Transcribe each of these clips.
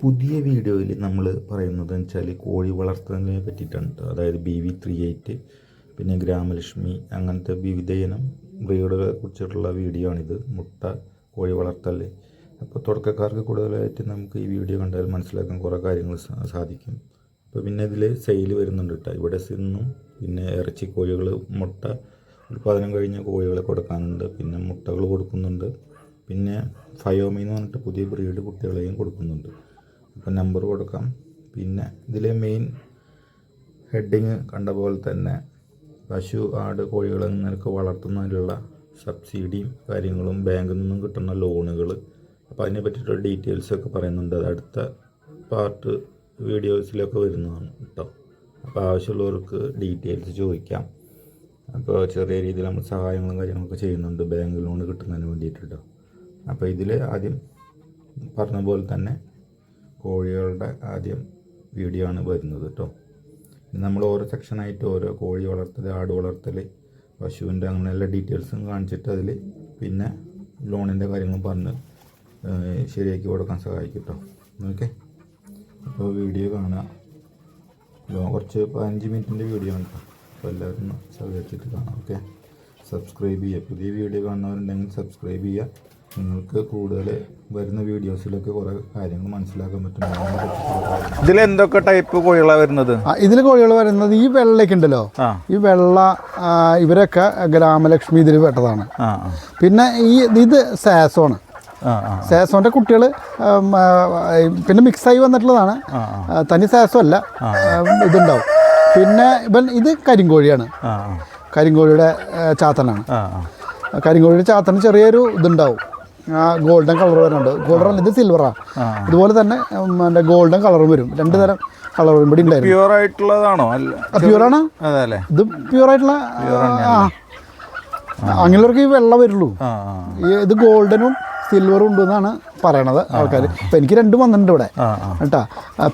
പുതിയ വീഡിയോയിൽ നമ്മൾ പറയുന്നത് വെച്ചാൽ കോഴി വളർത്തലിനെ പറ്റിയിട്ടാണ് അതായത് ബി വി ത്രീ എയ്റ്റ് പിന്നെ ഗ്രാമലക്ഷ്മി അങ്ങനത്തെ വിവിധ ഇനം ബ്രീഡുകളെ കുറിച്ചിട്ടുള്ള വീഡിയോ ആണിത്. മുട്ട കോഴി വളർത്തൽ. അപ്പോൾ തുടക്കക്കാർക്ക് കൂടുതലായിട്ട് നമുക്ക് ഈ വീഡിയോ കണ്ടാൽ മനസ്സിലാക്കാൻ കുറേ കാര്യങ്ങൾ സാധിക്കും. അപ്പോൾ പിന്നെ ഇതിൽ സെയിൽ വരുന്നുണ്ട് കേട്ടോ ഇവിടെ നിന്നും പിന്നെ ഇറച്ചി കോഴികൾ മുട്ട ഉൽപ്പാദനം കഴിഞ്ഞ കോഴികളെ കൊടുക്കാനുണ്ട്. പിന്നെ മുട്ടകൾ കൊടുക്കുന്നുണ്ട്. പിന്നെ ഫയോമി എന്ന് പറഞ്ഞിട്ട് പുതിയ ബ്രീഡ് കുട്ടികളെയും കൊടുക്കുന്നുണ്ട്. അപ്പോൾ നമ്പർ കൊടുക്കാം. പിന്നെ ഇതിലെ മെയിൻ ഹെഡിങ് കണ്ട പോലെ തന്നെ പശു ആട് കോഴികൾ നിനക്ക് വളർത്തുന്നതിനുള്ള സബ്സിഡിയും കാര്യങ്ങളും ബാങ്കിൽ നിന്നും കിട്ടുന്ന ലോണുകൾ അപ്പോൾ അതിനെ പറ്റിയിട്ടുള്ള ഡീറ്റെയിൽസൊക്കെ പറയുന്നുണ്ട്. അത് അടുത്ത പാർട്ട് വീഡിയോസിലൊക്കെ വരുന്നതാണ് കേട്ടോ അപ്പോൾ ആവശ്യമുള്ളവർക്ക് ഡീറ്റെയിൽസ് ചോദിക്കാം. അപ്പോൾ ചെറിയ രീതിയിൽ നമ്മൾ സഹായങ്ങളും കാര്യങ്ങളൊക്കെ ചെയ്യുന്നുണ്ട് ബാങ്ക് ലോൺ കിട്ടുന്നതിന് വേണ്ടിയിട്ട് കേട്ടോ അപ്പോൾ ഇതിൽ ആദ്യം പറഞ്ഞ പോലെ തന്നെ കോഴികളുടെ ആദ്യം വീഡിയോ ആണ് വരുന്നത് കേട്ടോ നമ്മൾ ഓരോ സെക്ഷനായിട്ട് ഓരോ കോഴി വളർത്തൽ ആട് വളർത്തൽ പശുവിന്റെ അങ്ങനെ എല്ലാ ഡീറ്റെയിൽസും കാണിച്ചിട്ട് അതിൽ പിന്നെ ലോണിന്റെ കാര്യങ്ങളും പറഞ്ഞ് ശരിയാക്കി കൊടുക്കാൻ സഹായിക്കും കേട്ടോ ഓക്കെ? അപ്പോൾ വീഡിയോ കാണുക. കുറച്ച് പതിനഞ്ച് മിനിറ്റിന്റെ വീഡിയോ ആണ് കേട്ടോ അപ്പോൾ എല്ലാവരും സഹകരിച്ചിട്ട് കാണാം. ഓക്കെ? സബ്സ്ക്രൈബ് ചെയ്യുക. പുതിയ വീഡിയോ കാണുന്നവരുണ്ടെങ്കിൽ സബ്സ്ക്രൈബ് ചെയ്യുക. നിങ്ങൾക്ക് കൂടുതൽ വരുന്ന വീഡിയോസിലൊക്കെ കുറേ കാര്യങ്ങൾ മനസ്സിലാക്കാൻ പറ്റും. ഇതിൽ എന്തൊക്കെ ടൈപ്പ് കോഴികളാണ് വരുന്നത്? ഇതിൽ കോഴികൾ വരുന്നത് ഈ വെള്ളയൊക്കെ ഉണ്ടല്ലോ. ഈ വെള്ള ഇവരൊക്കെ ഗ്രാമലക്ഷ്മി ഇതിൽ പെട്ടതാണ്. പിന്നെ ഈ ഇത് സാസോണ്. സാസോന്റെ കുട്ടികൾ പിന്നെ മിക്സായി വന്നിട്ടുള്ളതാണ്. ആ ആ, തനി സാസോ അല്ല. ഇതുണ്ടാവും. പിന്നെ ഇവൻ ഇത് കരിങ്കോഴിയാണ്. കരിങ്കോഴിയുടെ ചാത്തനാണ്. കരിങ്കോഴിയുടെ ചാത്തന് ചെറിയൊരു ഇതുണ്ടാവും. ഗോൾഡൻ കളർ വരുന്നുണ്ട്. ഗോൾഡൻ ഇത് സിൽവറാണ് ഇതുപോലെ തന്നെ മറ്റേ ഗോൾഡൻ കളറും വരും. രണ്ട് തരം കളർ വരും ഇവിടെ ഉണ്ടായിരുന്നു. പ്യൂർ ആയിട്ടുള്ളതാണോ? അല്ല. പ്യൂറാണ് അല്ലേ? ഇത് പ്യൂർ ആയിട്ടുള്ള അങ്ങനെയുള്ളവർക്ക് ഈ വെള്ളം വരുള്ളൂ. ഇത് ഗോൾഡനും സിൽവറും ഉണ്ട് എന്നാണ് പറയണത് ആൾക്കാർ ഇപ്പം എനിക്ക് രണ്ടും വന്നിട്ടുണ്ട് ഇവിടെ. കേട്ടാ.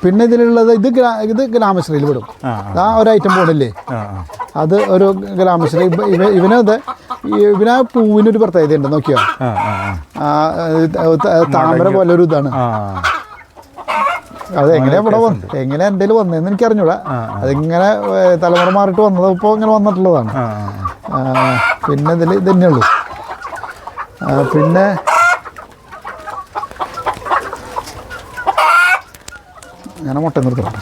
പിന്നെ ഇതിലുള്ളത് ഇത് ഗ്രാ ഇത് ഗ്രാമശ്രീയിൽ വിടും ആ, ഒരു ഐറ്റം പോണില്ലേ അത് ഒരു ഗ്രാമശ്രീ. ഇവ ഇവ ഇവനത് ഇവനാ പൂവിനൊരു പ്രത്യേകത ഉണ്ട്. നോക്കിയോ? താമര പോലെ ഒരു ഇതാണ്. അത് എങ്ങനെയാ ഇവിടെ വന്നു എങ്ങനെ എന്റെ കയ്യിൽ വന്നതെന്ന് എനിക്ക് അറിഞ്ഞൂടാ അതിങ്ങനെ തലമുറ മാറിയിട്ട് വന്നത് ഇപ്പോൾ ഇങ്ങനെ വന്നിട്ടുള്ളതാണ്. പിന്നെ ഇതിൽ ഇത് തന്നെയുള്ളൂ പിന്നെ അങ്ങനെ മുട്ട നിർത്തണം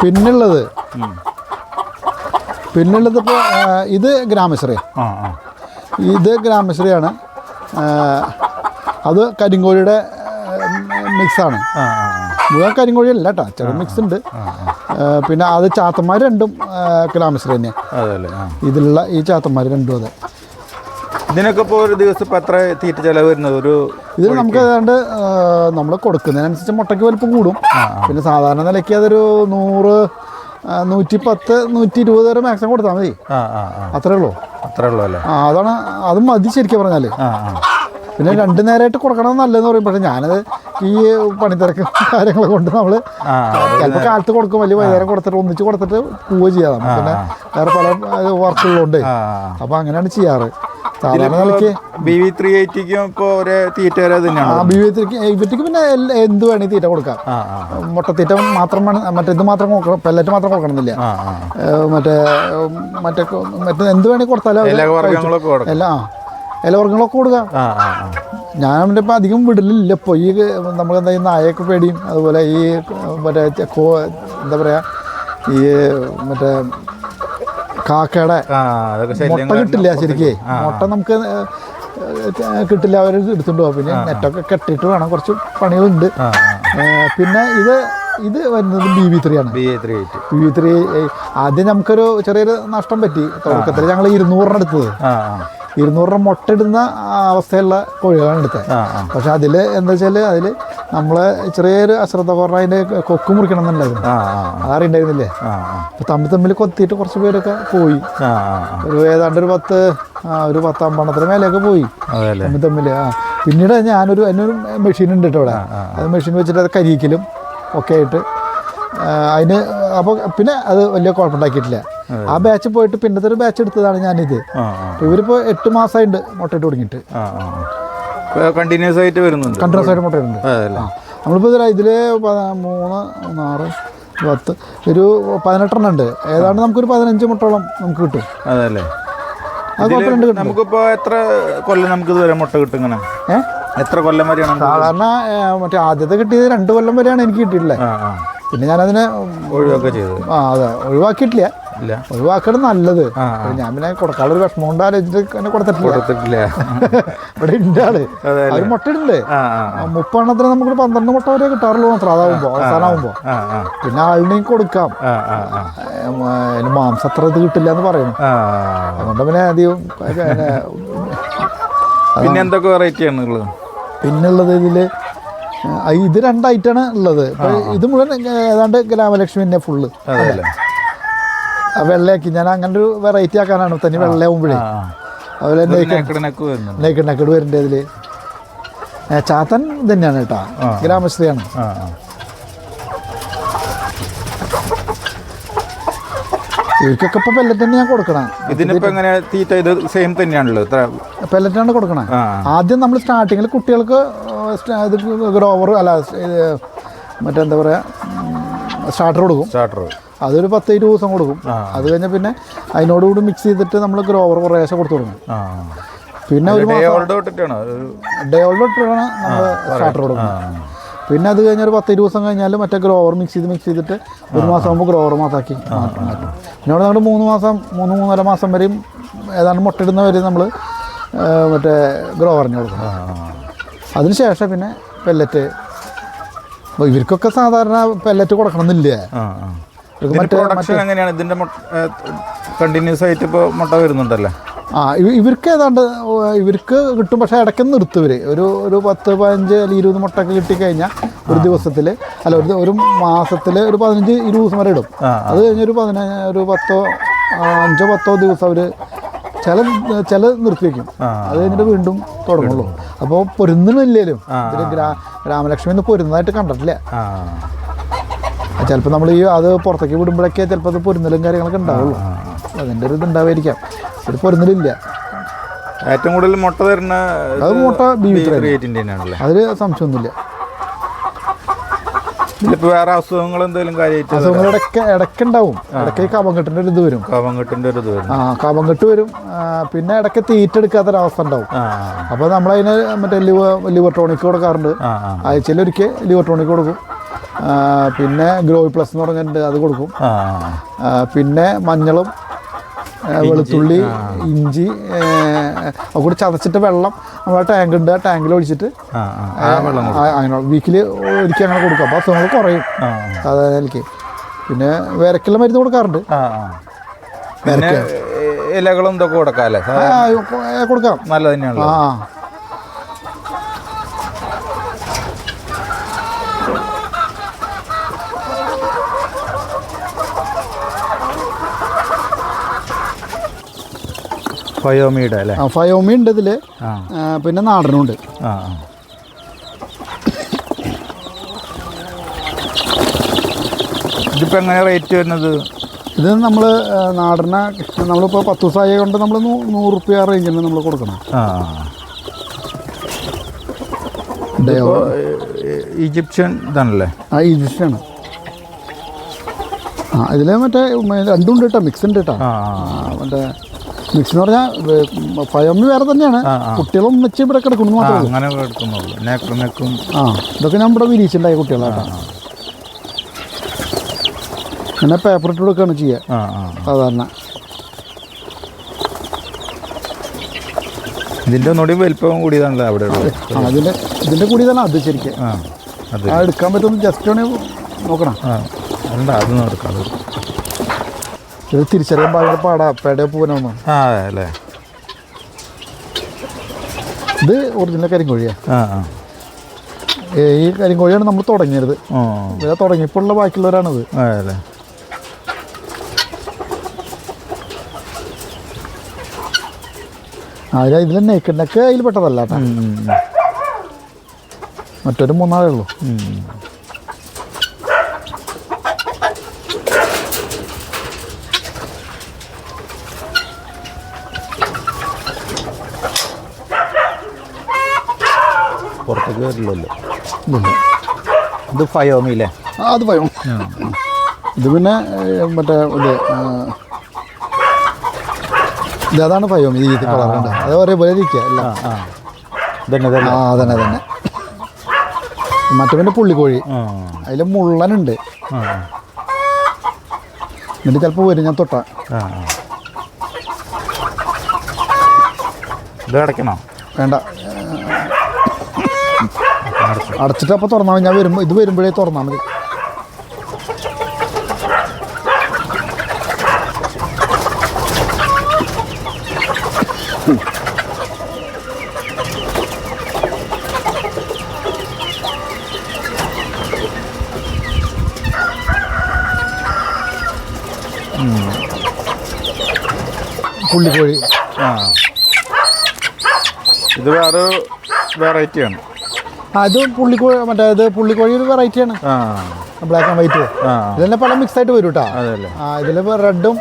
പിന്നുള്ളത്. പിന്നുള്ളത് ഇപ്പോൾ ഇത് ഗ്രാമശ്രീ ഇത് ഗ്രാമശ്രീയാണ്. അത് കരിങ്കോഴിയുടെ മിക്സാണ്. മുഴുവൻ കരിങ്കോഴി അല്ല കേട്ടോ ചെറിയ മിക്സ് ഉണ്ട്. പിന്നെ അത് ചാത്തന്മാർ രണ്ടും ഗ്രാമശ്രീ തന്നെയാണ് ഇതിലുള്ള ഈ ചാത്തന്മാർ രണ്ടും അതെ. ഇതിനൊക്കെ ഇപ്പോൾ ഒരു ദിവസം ഇപ്പം എത്ര തീറ്റ ചിലവ് വരുന്നത് ഒരു ഇതിൽ നമുക്ക് ഏതാണ്ട് നമ്മൾ കൊടുക്കുന്നതിനനുസരിച്ച് മുട്ടയ്ക്ക് വലിപ്പം കൂടും. പിന്നെ സാധാരണ നിലയ്ക്ക് അതൊരു നൂറ് നൂറ്റി പത്ത് നൂറ്റി ഇരുപത് വരെ മാക്സിമം കൊടുത്താൽ മതി. അത്രേ ഉള്ളൂ. അത്രേ ഉള്ളൂ അല്ലേ? ആ അതാണ് അത് മതി ശരിക്കും പറഞ്ഞാൽ പിന്നെ രണ്ടു നേരമായിട്ട് കൊടുക്കണം നല്ലതെന്ന് പറയും. പക്ഷെ ഞാനത് ഈ പണിത്തിരക്കും കാര്യങ്ങളെ കൊണ്ട് നമ്മൾ ചിലപ്പോൾ കാലത്ത് കൊടുക്കും. വലിയ വൈകുന്നേരം കൊടുത്തിട്ട് ഒന്നിച്ച് കൊടുത്തിട്ട് പോവുക ചെയ്യാം. പിന്നെ വേറെ പല വർക്കുകളുണ്ട് അപ്പം അപ്പോൾ അങ്ങനെയാണ് ചെയ്യാറ്. സാധാരണ നിലയ്ക്ക് ബി വി ത്രീ എയ്റ്റിക്കും ഇപ്പോൾ ഒരേ തീറ്റ വരെ ആ തന്നെയാണ് ബിവത്തിക്ക് ഇവറ്റിക്ക് പിന്നെ എന്ത് വേണമെങ്കിൽ തീറ്റ കൊടുക്കാം. മുട്ടത്തീറ്റ മാത്രം മറ്റേ ഇത് മാത്രം കൊടുക്കണം പെല്ലറ്റ് മാത്രം കൊടുക്കണമെന്നില്ല. മറ്റേ മറ്റേ മറ്റേ എന്ത് വേണമെങ്കിൽ കൊടുത്താലും എല്ലാ ആ ഇലവർഗങ്ങളൊക്കെ കൊടുക്കാം. ആ ആ ആ. ഞാൻ അവന്റെ ഇപ്പം അധികം വിടലില്ല. ഇപ്പോൾ ഈ നമ്മൾ എന്താ ഈ നായയൊക്കെ പേടിയും അതുപോലെ ഈ മറ്റേ എന്താ പറയുക ഈ മറ്റേ കാക്കയുടെ മുട്ട കിട്ടില്ല ശരിക്കേ. മുട്ട നമുക്ക് കിട്ടില്ല അവർ എടുത്തുകൊണ്ട് പോകും പിന്നെ നെറ്റൊക്കെ കെട്ടിയിട്ട് വേണം. കുറച്ച് പണികളുണ്ട്. പിന്നെ ഇത് ഇത് വരുന്നത് ബി വി ത്രീ ആണ്. ബി വി ത്രീ ആദ്യം നമുക്കൊരു ചെറിയൊരു നഷ്ടം പറ്റി. തുടക്കത്തിൽ ഞങ്ങൾ ഇരുന്നൂറിന് എടുത്തത്. ആ ആ. ഇരുന്നൂറ് രൂപ മുട്ടയിടുന്ന അവസ്ഥയുള്ള കോഴികളാണ് എടുത്തത് പക്ഷെ അതിൽ എന്താ വെച്ചാൽ അതിൽ നമ്മളെ ചെറിയൊരു അശ്രദ്ധ കുറഞ്ഞ അതിന്റെ കൊക്ക് മുറിക്കണം എന്നുണ്ടായിരുന്നു അപ്പൊ അതറിയണ്ടായിരുന്നില്ലേ ആ തമ്മിൽ തമ്മിൽ കൊത്തിയിട്ട് കുറച്ച് പേരൊക്കെ പോയി. ഒരു ഏതാണ്ട് ഒരു പത്ത് ഒരു പത്ത് അമ്പണ്ണത്തിന് മേലെയൊക്കെ പോയി. തമ്മിൽ തമ്മിൽ ആ. പിന്നീട് ഞാനൊരു എന്നൊരു മെഷീൻ ഉണ്ട് കേട്ടോ ഇവിടെ. അത് മെഷീൻ വെച്ചിട്ട് അത് കരിയിക്കലും ഒക്കെ ആയിട്ട് അതിന് അപ്പോൾ പിന്നെ അത് വലിയ കുഴപ്പമുണ്ടാക്കിയിട്ടില്ല. ആ ബാച്ച് പോയിട്ട് പിന്നത്തെ ഒരു ബാച്ച് എടുത്തതാണ് ഞാനിത്. ഇവരിപ്പോ എട്ട് മാസമായിട്ട് മുട്ടയിട്ട് തുടങ്ങിയിട്ട്. കണ്ടിന്യൂസ് ആയിട്ട് വരുന്നുണ്ട്. കണ്ടിന്യൂസ് ആയിട്ട് ആ നമ്മളിപ്പോൾ ഇതിൽ ഇതിൽ മൂന്ന് ആറ് പത്ത് ഒരു പതിനെട്ടെണ്ണം ഉണ്ട് ഏതാണ്ട് നമുക്കൊരു പതിനഞ്ച് മുട്ടോളം നമുക്ക് കിട്ടും. അതല്ലേ? നമുക്കിപ്പോ എത്ര കൊല്ലം നമുക്ക് ഇതുവരെ മുട്ട കിട്ടും ഇങ്ങനെ എത്ര കൊല്ലം വരെയാണ് സാധാരണ മറ്റേ ആദ്യത്തെ കിട്ടിയത് രണ്ട് കൊല്ലം വരെയാണ് എനിക്ക് കിട്ടിയിട്ടുള്ളത്. പിന്നെ ഞാനതിനെ ഒഴിവൊക്കെ ചെയ്തത്. ആ അതെ. ഒഴിവാക്കിയിട്ടില്ല. ഇല്ല. ഒഴിവാക്കണം നല്ലത്. ഞാൻ പിന്നെ കൊടുക്കാനുള്ള ഒരു വിഷമം കൊണ്ട് ആലോചിച്ചിട്ട് എന്നെ കൊടുത്തിട്ടില്ല. ഇവിടെ ഉണ്ട് ആൾ അവർ മുട്ട ഇടുന്നുണ്ട് ആ ആ മുപ്പെണ്ണത്തിന് നമുക്ക് പന്ത്രണ്ട് മുട്ട വരെ കിട്ടാറുള്ളൂ മാത്രം. അതാവുമ്പോ അവസാനാവുമ്പോ. പിന്നെ ആളിനെയും കൊടുക്കാം. മാംസം അത്ര ഇത് കിട്ടില്ല എന്ന് പറയുന്നു. അതുകൊണ്ട് പിന്നെ അധികം പിന്നെ എന്തൊക്കെ വെറൈറ്റി ആണ് ഉള്ളത്? പിന്നുള്ളത് ഇതിൽ ഇത് രണ്ടായിട്ടാണ് ഉള്ളത്. ഇത് മുഴുവൻ ഏതാണ്ട് ഗ്രാമലക്ഷ്മിന്നെ ഫുള്ള് അതല്ലേ വെള്ളയാക്കി ഞാൻ അങ്ങനെ ഒരു വെറൈറ്റി ആക്കാനാണ് തനി വെള്ളയാവുമ്പോഴേ അതുപോലെ നെയ്ക്കഡ് നെക്കഡ് വരുന്നുണ്ട്. ഇതിൽ ചാത്തൻ തന്നെയാണ് കേട്ടോ. ഗ്രാമശ്രീയാണ്. ഇവർക്കൊക്കെ ഇപ്പൊ പെല്ലറ്റ് തന്നെ ഞാൻ കൊടുക്കണം. ഇതിനിപ്പോ എങ്ങനെ തീറ്റ ഇത് സെയിം തന്നെയാണല്ലോ? പെല്ലറ്റാണ് കൊടുക്കണം. ആദ്യം നമ്മൾ സ്റ്റാർട്ടിങ്ങിൽ കുട്ടികൾക്ക് ഇത് ഗ്രോവർ അല്ല മറ്റെന്താ പറയാ സ്റ്റാർട്ടർ കൊടുക്കും. സ്റ്റാർട്ടർ അതൊരു പത്ത് ഇരുപത് ദിവസം കൊടുക്കും. അത് കഴിഞ്ഞാൽ പിന്നെ അതിനോടുകൂടി മിക്സ് ചെയ്തിട്ട് നമ്മൾ ഗ്രോവർ കുറേശ്ശെ കൊടുത്തു തുടങ്ങും. പിന്നെ ഒരു ഡേ ഓൾഡ് ഇട്ടിട്ടാണ്? ഡേ ഓൾഡ് നമ്മൾ സ്റ്റാർട്ടർ കൊടുക്കുന്നത്. പിന്നെ അത് കഴിഞ്ഞ ഒരു പത്ത് ഇരുപത് ദിവസം കഴിഞ്ഞാൽ മറ്റേ ഗ്രോവർ മിക്സ് ചെയ്ത് മിക്സ് ചെയ്തിട്ട് ഒരു മാസം ആകുമ്പോൾ ഗ്രോവർ മാസാക്കി മാറ്റും മാറ്റും. പിന്നെ അവിടെ നമ്മൾ മൂന്ന് മാസം മൂന്ന് മൂന്നര മാസം വരെയും ഏതാണ്ട് മുട്ടയിടുന്ന വരെ നമ്മൾ മറ്റേ ഗ്രോവറിന് കൊടുക്കണം അതിനുശേഷം പിന്നെ പെല്ലറ്റ് ഇവർക്കൊക്കെ സാധാരണ പെല്ലറ്റ് കൊടുക്കണമെന്നില്ല? എന്നില്ലേ പ്രൊഡക്ഷൻ എങ്ങനെയാണ്? ഇതിന്റെ കണ്ടിന്യൂസ് ആയിട്ട് ഇപ്പോൾ മുട്ട വരുന്നുണ്ടല്ലേ? ആ ഇവർക്ക് ഏതാണ്ട് ഇവർക്ക് കിട്ടും. പക്ഷേ ഇടയ്ക്ക് നിർത്തും ഇവർ ഒരു ഒരു പത്ത് പതിനഞ്ച് അല്ലെങ്കിൽ ഇരുപത് മുട്ടൊക്കെ കിട്ടിക്കഴിഞ്ഞാൽ ഒരു ദിവസത്തിൽ അല്ല ഒരു ഒരു മാസത്തിൽ ഒരു പതിനഞ്ച് ഇരുപത് ദിവസം വരെ ഇടും. അത് കഴിഞ്ഞൊരു പതിനഞ്ച് ഒരു പത്തോ അഞ്ചോ പത്തോ ദിവസം അവർ ചില ചില നിർത്തി വെക്കും. അത് കഴിഞ്ഞിട്ട് വീണ്ടും തുടങ്ങുള്ളൂ. അപ്പോൾ പൊരുന്നില്ലല്ലോ ഗ്രാ ഗ്രാമലക്ഷ്മി ഒന്ന് പൊരുന്നതായിട്ട് കണ്ടിട്ടില്ല. ചിലപ്പോൾ നമ്മൾ ഈ അത് പുറത്തേക്ക് വിടുമ്പോഴൊക്കെ ചിലപ്പോൾ അത് പൊരുന്നലും കാര്യങ്ങളൊക്കെ ഉണ്ടാവുള്ളൂ. അതിന്റെ ഒരു ഇത് ഉണ്ടാവായിരിക്കാം ഇത് പൊരുന്നലില്ല. ഏറ്റവും കൂടുതൽ മുട്ട തരുന്ന അത് മുട്ട അതിൽ സംശയമൊന്നുമില്ല. വേറെ അസുഖങ്ങൾ എന്തെങ്കിലും കാര്യമായിട്ട് അസുഖങ്ങൾ ഇടയ്ക്ക് ഇടയ്ക്ക് ഉണ്ടാവും ഇടയ്ക്ക് ഈ കഫംകെട്ടിന്റെ ഒരു ഇത് വരും. കവങ്കട്ടിന്റെ ഒരു ഇത് വരും. ആ കഫംകെട്ട് വരും. പിന്നെ ഇടയ്ക്ക് തീറ്റെടുക്കാത്തൊരവസ്ഥ ഉണ്ടാവും. അപ്പൊ അപ്പോൾ നമ്മളതിന് മറ്റേ ലിവർ ലിവർ കൊടുക്കാറുണ്ട്. ആ ഒരിക്കൽ ലിവർ ടോണിക് കൊടുക്കും. പിന്നെ ഗ്രോയ് പ്ലസ് എന്ന് പറഞ്ഞിട്ട് അത് കൊടുക്കും. പിന്നെ മഞ്ഞളും വെളുത്തുള്ളി ഇഞ്ചി കൂടി ചതച്ചിട്ട് വെള്ളം നമ്മളെ ടാങ്ക് ഉണ്ട്. ആ ടാങ്കിൽ ഒഴിച്ചിട്ട് അങ്ങനെ വീക്കിൽ ഒരിക്കൽ അങ്ങനെ കൊടുക്കും. അപ്പോൾ അസുഖങ്ങൾ കുറയും. അതായത് സാധാരണക്ക് പിന്നെ വിരക്കുള്ള മരുന്ന് കൊടുക്കാറുണ്ട്. ഇലകളും ഇതൊക്കെ കൊടുക്കാമല്ലേ ആ, ആ, കൊടുക്കാം. നല്ല തന്നെയാണ് ആ. ഫയോമീഡ് അല്ലേ? ആ ഫയോമി ഉണ്ട് ഇതിൽ പിന്നെ നാടനും ഉണ്ട് ആ ആ. ഇതിപ്പോ എങ്ങനെ റേറ്റ് വരുന്നത്? ഇത് നമ്മൾ നാടന നമ്മളിപ്പോൾ പത്ത് ദിവസമായ കൊണ്ട് നമ്മൾ നൂറ് റുപ്യ റേഞ്ചിന് നമ്മൾ കൊടുക്കണം. ഈജിപ്ഷ്യൻ ഇതാണല്ലേ? ആ ഈജിപ്ഷ്യനാണ് ആ ഇതിൽ മറ്റേ രണ്ടും ഉണ്ട് കേട്ടോ മിക്സ് ഉണ്ട് കേട്ടോ മറ്റേ മിക്സ് എന്ന് പറഞ്ഞാൽ ഫയോമി വേറെ തന്നെയാണ്. കുട്ടികളും വെച്ച് ഇവിടെ കിടക്കുന്നു അങ്ങനെ എടുക്കുന്നുള്ളൂ നെക്കും നെക്കും. ആ ഇതൊക്കെ ഞാൻ ഇവിടെ കുട്ടികളാണ് പിന്നെ പേപ്പർ ഇട്ട് കൊടുക്കുകയാണ് ചെയ്യുക സാധാരണ. ഇതിന്റെ ഒന്നുകൂടി വലിപ്പം കൂടിയതാണല്ലോ അവിടെ അതിന്റെ ഇതിന്റെ കൂടിയതാണ് അത് ശരിക്കും. ആ എടുക്കാൻ പറ്റുമെന്ന് ജസ്റ്റ് ഒന്ന് നോക്കണം. ആ അത് നടക്കാം അത് ഇത് തിരിച്ചറിയാൻ പാടില്ല പാടാ. പേട പൂവനൊന്നും ആ അതെ അല്ലേ? ഇത് ഒറിജിനൽ കരിങ്കോഴിയാ. ആ ആ. ഈ കരിങ്കോഴിയാണ് നമ്മൾ തുടങ്ങിയത്. ഓ ഇത് തുടങ്ങിയപ്പോൾ ഉള്ള ബാക്കിയുള്ളവരാണിത് അതെ. അല്ലേ അതിൽ ഇതിൽ നെയ്ക്കണ്ണൊക്കെ അതിൽ പെട്ടതല്ല കേട്ടോ മറ്റൊരു മൂന്നാളേ ഉള്ളൂ. വരില്ലല്ലോ ഇത് ഫയോമി അല്ലേ ആ അത് ഭയം ഇത് പിന്നെ മറ്റേ ഇത് ഇത് അതാണ് ഭയം ഇത് ഈ കളറുണ്ട് അത് ഒരേപോലെ ഇരിക്കുക അല്ല? ആ തന്നെ ആ തന്നെ മറ്റേ പിന്നെ പുള്ളിക്കോഴി. അതിൽ മുള്ളനുണ്ട്. എന്നിട്ട് ചിലപ്പോൾ വരും ഞാൻ തൊട്ട. ഇത് അടയ്ക്കണോ? വേണ്ട. അടച്ചിട്ട് അപ്പോൾ തുറന്നാൽ ഞാൻ വരുമ്പോൾ ഇത് വരുമ്പോഴേ തുറന്നാൽ മതി. പുള്ളിക്കോഴി. ആ. ഇത് വേറെ വെറൈറ്റിയാണ് ഇത് പുള്ളിക്കോഴി മറ്റേ ഇത് പുള്ളിക്കോഴി ഒരു വെറൈറ്റിയാണ് ബ്ലാക്ക് ആൻഡ് വൈറ്റ് ഇത് ഇതെല്ലാം പല മിക്സ് ആയിട്ട് വരും കേട്ടോ ഇതിൽ റെഡും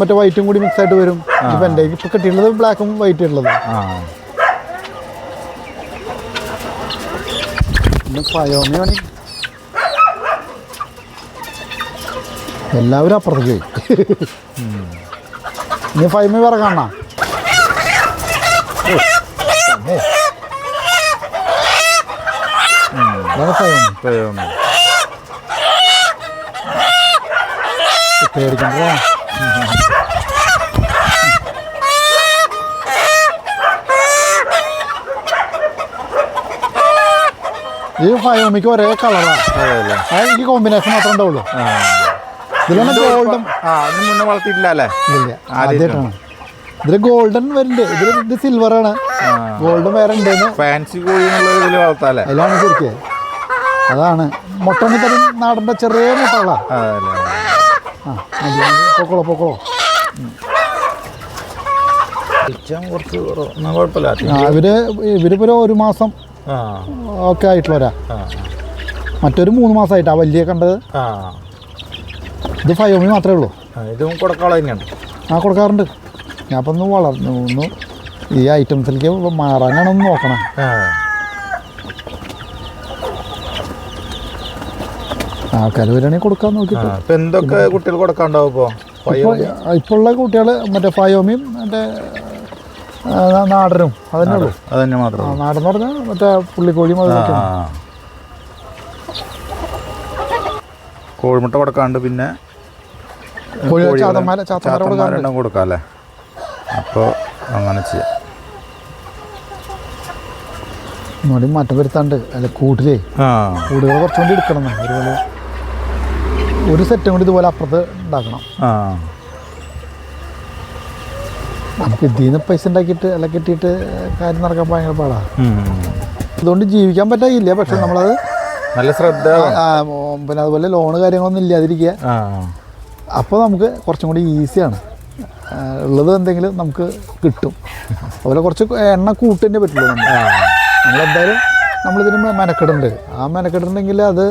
മറ്റേ വൈറ്റും കൂടി മിക്സ് ആയിട്ട് വരും. ഇപ്പം എന്റെ ഇപ്പം കിട്ടിയിട്ടുള്ളത് ബ്ലാക്കും വൈറ്റും ഉള്ളത്. പയോമയാണ് എല്ലാവരും അപ്പുറത്തേക്ക് ഇനി ഫൈമി വേറെ കാണാം ഫയോമി പേടിക്കണ്ടോ. ഈ ഫയോമിക്ക് ഒരേ കളറാണ് അത് എനിക്ക് കോമ്പിനേഷൻ മാത്രമേ ഉണ്ടാവുള്ളൂ. ഗോൾഡൻ ആ മുന്നേ വളർത്തിയിട്ടില്ല അല്ലേ? ഇല്ല ആദ്യമായിട്ടാണ്. ഇതിൽ ഗോൾഡൻ വരുന്നുണ്ട്. ഇതിൽ ഇത് സിൽവർ ആണ്. ഗോൾഡൻ വേറെ ഉണ്ടെന്ന് ഫാൻസി കോഴി എന്നുള്ള ഇതിൽ വളർത്താല്ലേ അതിലാണ് ശരിക്കും. അതാണ്. മുട്ടണി തരം നാടന്റെ ചെറിയ മുട്ടകളാ. ആ. പൊക്കോളൂ കുറച്ച് കുഴപ്പമില്ല. ആ ഇവർ ഇവരിപ്പോ ഒരു മാസം ആ. ഒക്കെ ആയിട്ടുള്ളവരാ ആ. മറ്റൊരു മൂന്ന് മാസമായിട്ടാ വലിയ കണ്ടത്? ആ. ഇത് ഫയോമി മാത്രമേ ഉള്ളൂ. ആ, ഇതും കൊടുക്കാളെ ആ കൊടുക്കാറുണ്ട്. ഞാൻ അപ്പം ഒന്ന് വളർന്നു ഒന്ന് ഈ ഐറ്റംസിലേക്ക് മാറാനാണ് ഒന്ന് നോക്കണം. ആൾക്കാർ കൊടുക്കാൻ നോക്കിയിട്ട്. ഇപ്പൊ എന്തൊക്കെ കുട്ടികൾ കൊടുക്കാണ്ടാവും ഇപ്പോ? ഇപ്പോൾ ഉള്ള കുട്ടികൾ മറ്റേ ഫയോമിയും മറ്റേ നാടനും അതന്നെ ഉള്ളൂ. അതന്നെ മാത്രം നാടൻ എന്ന് പറഞ്ഞാൽ മറ്റേ പുള്ളിക്കോഴിയും അതൊക്കെ. കോഴിമുട്ട കൊടുക്കാണ്ട് പിന്നെ ചാത്തന്മാരെണ്ണം കൊടുക്കാം അല്ലേ? അപ്പോൾ അങ്ങനെ ചെയ്യാം. മാറ്റം വരുത്താണ്ട് അല്ല കൂട്ടിലേ കൂടുകൾ കുറച്ചുകൊണ്ട് എടുക്കണം. ഒരുപോലെ ഒരു സെറ്റും കൂടി ഇതുപോലെ അപ്പുറത്ത് ഉണ്ടാക്കണം. നമുക്ക് ഇതിൽ നിന്ന് പൈസ ഉണ്ടാക്കിയിട്ട് അല്ല കിട്ടിയിട്ട് കാര്യം നടക്കാൻ ഭയങ്കര പാടാണ് അതുകൊണ്ട് ജീവിക്കാൻ പറ്റാതില്ല പക്ഷെ നമ്മളത് നല്ല ശ്രദ്ധ പിന്നെ അതുപോലെ ലോണ് കാര്യങ്ങളൊന്നും ഇല്ലാതിരിക്കുക. അപ്പോൾ നമുക്ക് കുറച്ചും കൂടി ഈസിയാണ് ഉള്ളത് എന്തെങ്കിലും നമുക്ക് കിട്ടും. അതുപോലെ കുറച്ച് എണ്ണ കൂട്ടുതന്നെ പറ്റുള്ളൂ നമ്മൾ നമ്മളെന്തായാലും നമ്മളിതിന് മെനക്കെടുണ്ട് ആ മെനക്കെടുണ്ടെങ്കിൽ അത്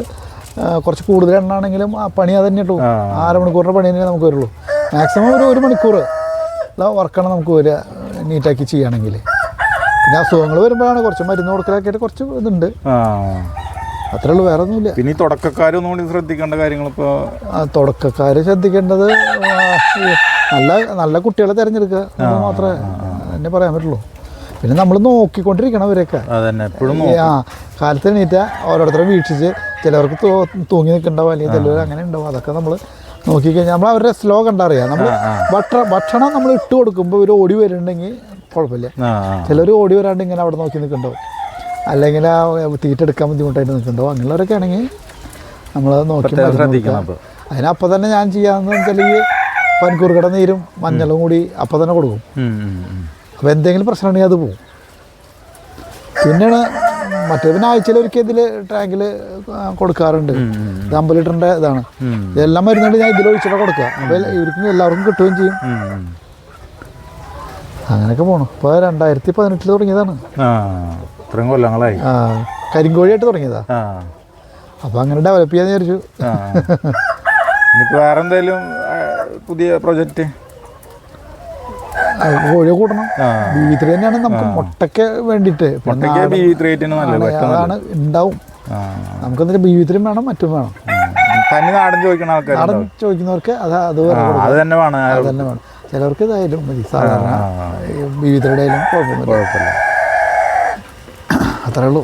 കുറച്ച് കൂടുതൽ എണ്ണ ആണെങ്കിലും ആ പണി അത് തന്നെ ഉള്ളൂ ആ. അര മണിക്കൂറിന്റെ പണി തന്നെ നമുക്ക് വരുള്ളൂ. മാക്സിമം ഒരു ഒരു മണിക്കൂർ വർക്കാണ് നമുക്ക് വരിക നീറ്റാക്കി ചെയ്യുകയാണെങ്കിൽ. പിന്നെ അസുഖങ്ങൾ വരുമ്പോഴാണ് കുറച്ച് മരുന്ന് കൊടുക്കലൊക്കെ ആയിട്ട് കുറച്ച് ഇതുണ്ട്. അത്രേ ഉള്ളൂ വേറെ ഒന്നുമില്ല പിന്നെ തുടക്കക്കാരും തുടക്കക്കാരൊന്നും കൂടി ശ്രദ്ധിക്കേണ്ട കാര്യങ്ങൾ ഇപ്പോൾ തുടക്കക്കാർ ശ്രദ്ധിക്കേണ്ടത് നല്ല നല്ല കുട്ടികളെ തിരഞ്ഞെടുക്കുക മാത്രമേ എന്നെ പറയാൻ പറ്റുള്ളൂ. പിന്നെ നമ്മൾ നോക്കിക്കൊണ്ടിരിക്കണം ഇവരെയൊക്കെ. ആ കാലത്ത് എണീറ്റ ഓരോരുത്തരെ വീക്ഷിച്ച് ചിലവർക്ക് തൂങ്ങി നിൽക്കുന്നുണ്ടാവും അല്ലെങ്കിൽ ചിലവർ അങ്ങനെ ഉണ്ടാവും. അതൊക്കെ നമ്മൾ നോക്കിക്കഴിഞ്ഞാൽ നമ്മൾ അവരുടെ സ്ലോ കണ്ടറിയാം. നമ്മൾ ഭക്ഷ ഭക്ഷണം നമ്മൾ ഇട്ട് കൊടുക്കുമ്പോൾ ഇവർ ഓടി വരുന്നുണ്ടെങ്കിൽ കുഴപ്പമില്ല ചിലർ ഓടി വരാണ്ട് ഇങ്ങനെ അവിടെ നോക്കി നിൽക്കുന്നുണ്ടാവും അല്ലെങ്കിൽ ആ തീറ്റ എടുക്കാൻ ബുദ്ധിമുട്ടായിട്ട് നിൽക്കുന്നുണ്ടാവും അങ്ങനെയുള്ളവരൊക്കെ ആണെങ്കിൽ നമ്മൾ നോക്കി അതിനപ്പോൾ തന്നെ ഞാൻ ചെയ്യാമെന്ന് വെച്ചാൽ ഈ പനിക്കൂർക്കട നീരും മഞ്ഞളും കൂടി അപ്പം തന്നെ കൊടുക്കും. അപ്പോൾ എന്തെങ്കിലും പ്രശ്നമുണ്ടെങ്കിൽ അത് പോവും. പിന്നെയാണ് മറ്റേ പിന്നെ ആഴ്ചയിൽ ഒരിക്കൽ ഇതിൽ ടാങ്കിൽ കൊടുക്കാറുണ്ട്. ഇത് അമ്പത് ലിറ്ററിന്റെ ഇതാണ്. എല്ലാം മരുന്നുണ്ട് ഞാൻ ഇതിൽ ഒഴിച്ചിട്ട് കൊടുക്കുക. അപ്പോൾ ഇവർക്കും എല്ലാവർക്കും കിട്ടുകയും ചെയ്യും. അങ്ങനെയൊക്കെ പോണു. ഇപ്പോൾ രണ്ടായിരത്തി പതിനെട്ടിൽ തുടങ്ങിയതാണ്. ഇത്രയും കൊല്ലങ്ങളായി. ആ, കരിങ്കോഴിയായിട്ട് തുടങ്ങിയതാ. അപ്പൊ അപ്പോൾ അങ്ങനെ ഡെവലപ്പ് ചെയ്യാന്ന് വിചാരിച്ചു. വേറെന്തായാലും പുതിയ പ്രൊജക്റ്റ്? കോഴിയെ കൂട്ടണം. ബി വി ത്രീ തന്നെയാണ് നമുക്ക് മുട്ടയ്ക്ക് വേണ്ടിയിട്ട്. അതാണ് ഉണ്ടാവും. നമുക്ക് എന്നിട്ട് ബി വി ത്രീയും വേണം മറ്റും വേണം. തനി നാടൻ ചോദിക്കണ ആൾക്കാർ നാടൻ ചോദിക്കുന്നവർക്ക് അത് അത് തന്നെ വേണം. അത് തന്നെ വേണം. ചിലവർക്ക് ഇതായാലും മതി. സാധാരണ ബി വി ത്രീയുടെ ആയാലും കുഴപ്പമൊന്നുമില്ല അത്രേ ഉള്ളൂ.